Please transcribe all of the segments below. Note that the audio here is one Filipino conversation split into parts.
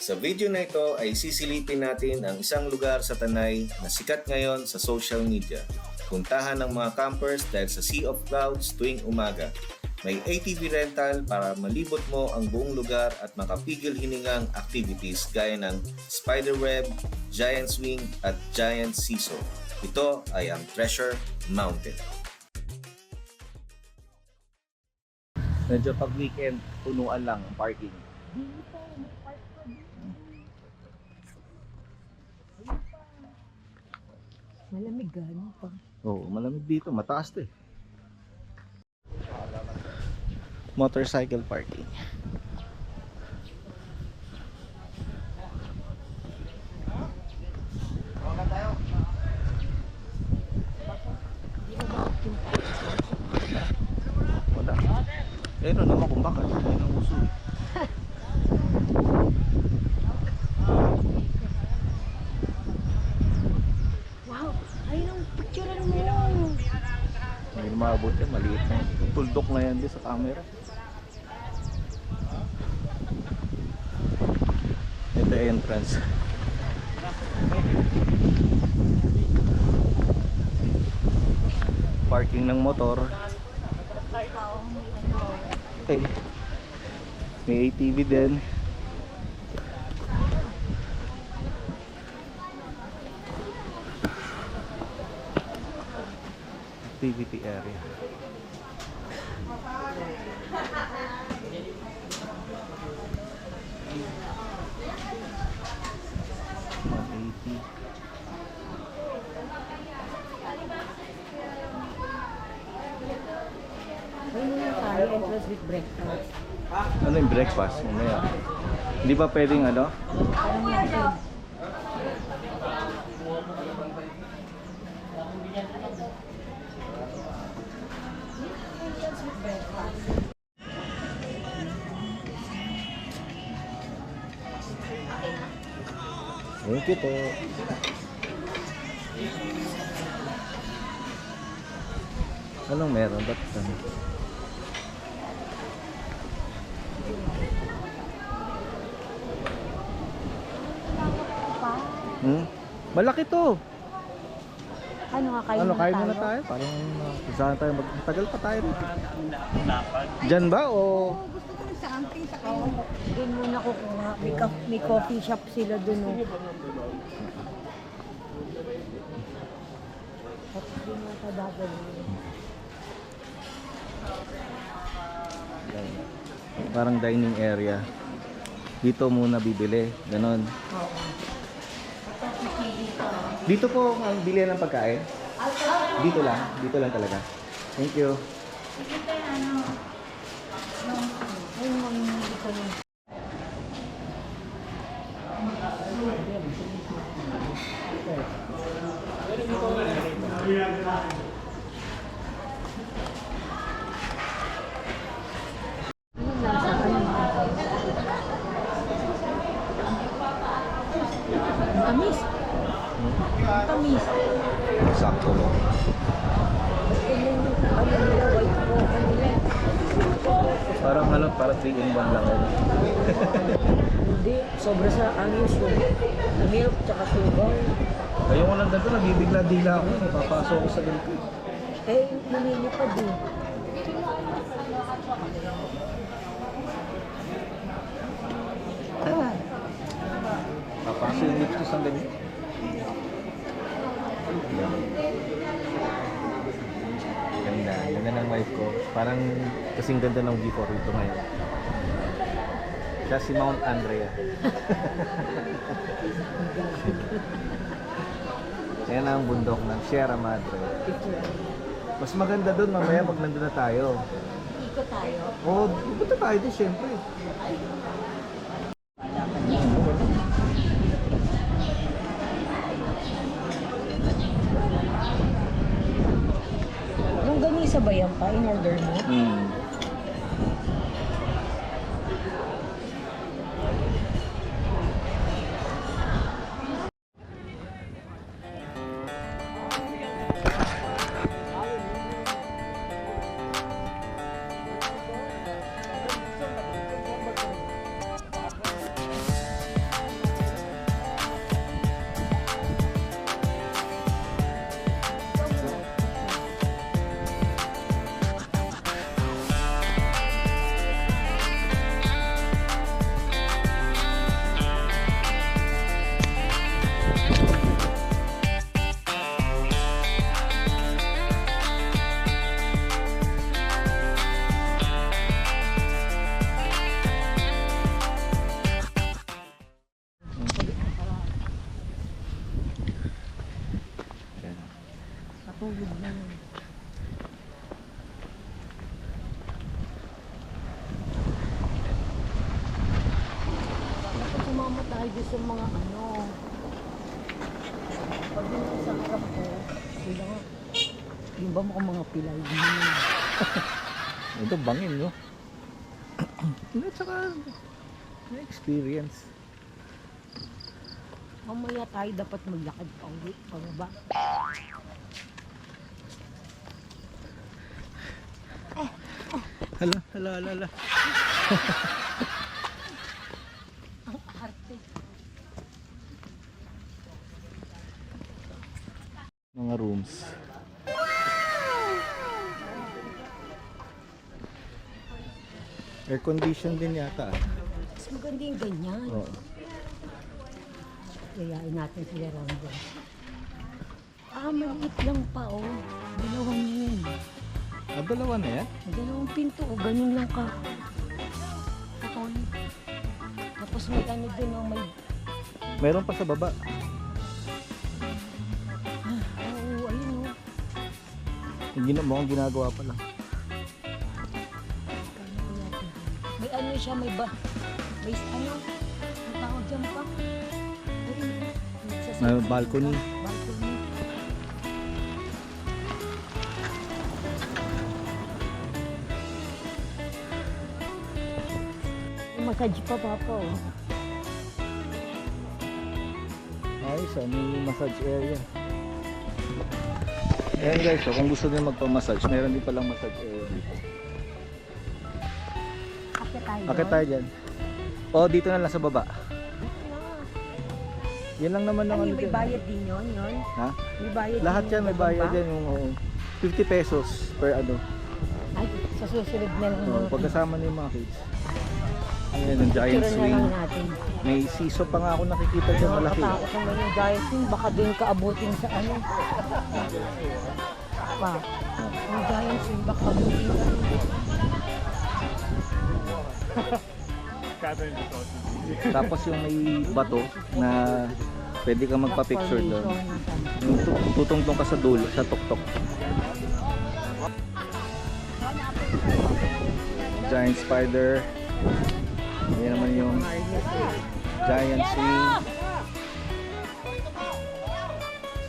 Sa video na ito ay sisilipin natin ang isang lugar sa Tanay na sikat ngayon sa social media. Puntahan ng mga campers dahil sa Sea of Clouds tuwing umaga. May ATV rental para malibot mo ang buong lugar at makapigil hiningang activities gaya ng spiderweb, giant swing at giant seesaw. Ito ay ang Treasure Mountain. Medyo pag weekend, punuan lang ang parking. Malamig gano'n pa. Oo, malamig dito. Mataas to eh. Motorcycle parking. Wala. Eh, ano naman kung bakit? Yun ang uso eh. Wow! Ayun ang picturean mo! Hindi maabot yan, maliit Tuldok na yan din sa camera. Ito entrance. Parking ng motor. Okay. May ATV din. Activity area. One eighty. Ayun yung tayo, entrance with breakfast. Ano yung breakfast? Mamaya. Hindi pa pwedeng ano? Parang natin. Thank you po. Anong meron? Ba't ano? Pa. Hmm? Malaki to. Ano nga kayo ano, na kain tayo? muna tayo. Parang uh, saan tayo magtagal pa tayo dito. Diyan ba o Gusto ko sa amping sa kayo. Doon muna kukuha. May, ka- may coffee shop sila doon. Oh. Doon na sa parang dining area. Dito muna bibili, ganon. Oo. Dito po ang bilihan ng pagkain. Dito lang, dito lang talaga. Thank you. Ayun ang hindi ko lang. Ano lasa? Ano Ang Tamis. Ang Tamis. Sakto mo. Ano nila, white po, ano nila. Parang ano, parang 3 in 1 lang. Hindi, sobra sa ayos yun. Milk, tsaka sugar. Ayoko lang ganito, nabibigla-dila ako. Napapasok ako sa ganito. Eh, nanilipad eh. Ah, Papasok yung lips ko sa ganito. Ganda, ganda ng wife ko. Parang kasing ganda ng view ko rito ngayon. Siya si Mount Andrea. Yan ang bundok ng Sierra Madre. Mas maganda doon mamaya pag nandun na tayo. Ikot tayo. Oo, oh, punta tayo doon syempre ganisa ba yan pa, in order mo? Hmm. Dun sa mga ano. Pag yun ang sa harap ko, sila nga. Yung ba mga mga pilay din Ito bangin, no? Hindi, tsaka na-experience. Mamaya tayo dapat maglakad pa ulit pababa. Hala, hala, hala, hala. Rooms. Air condition din yata. Mas maganda yung ganyan. Oo. Kayain natin sila Rambo. Ah, maliit lang pa oh. Dalawang yun. Ah, dalawa na yan? Dalawang pinto oh. Ganun lang ka. Kakon. Tapos may ano din oh. May... Meron pa sa baba. Gina mukhang ginagawa pa lang. Kaya ko natin. May ano siya, may ba... May ano? Ang tawag dyan pa? May balcony. Balcony. Massage pa papa oh. Ayos ah, may massage area. Ayan guys, so kung gusto nyo magpa-massage, meron din palang massage area dito. Akit tayo. Akit tayo dyan. O, dito na lang sa baba. Yan lang naman Ano ng yung may bayad din yun, yun? Ha? May bayad Lahat yan may bayad yan yung oo. 50 pesos per ano. Ay, sa susunod na lang. Natin. pagkasama na yung mga kids. Ayan, yung giant swing. lang natin. May siso pa nga ako nakikita dyan malaki. Nakakatakot naman yung giant swing. Baka din kaabutin sa ano. Pa. Yung giant swing, baka abutin sa ano. Tapos yung may bato na pwede kang magpa-picture doon. Yung tu- tutungtong ka sa dulo, sa tuktok. Giant spider. Ayan naman yung giant.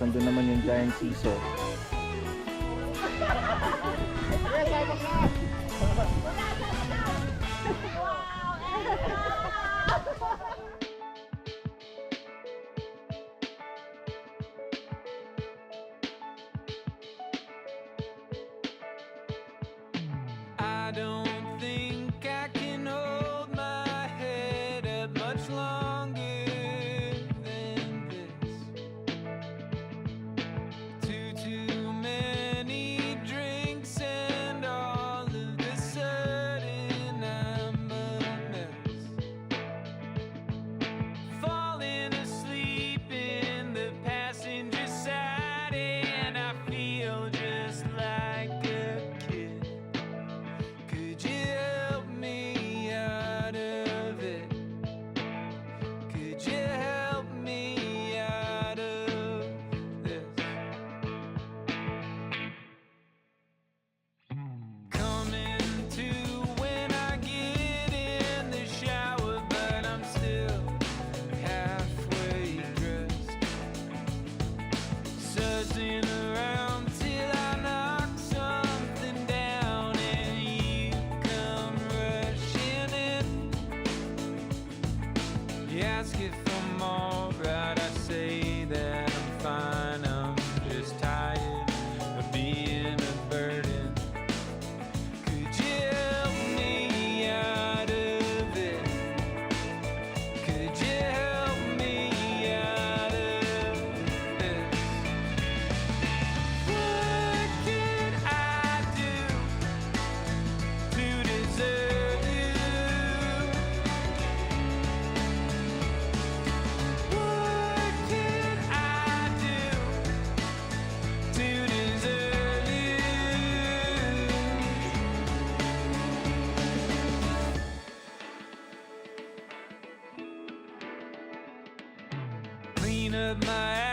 Saan doon naman yung giant seesaw. Ask asking for more, but I say that. up my ass.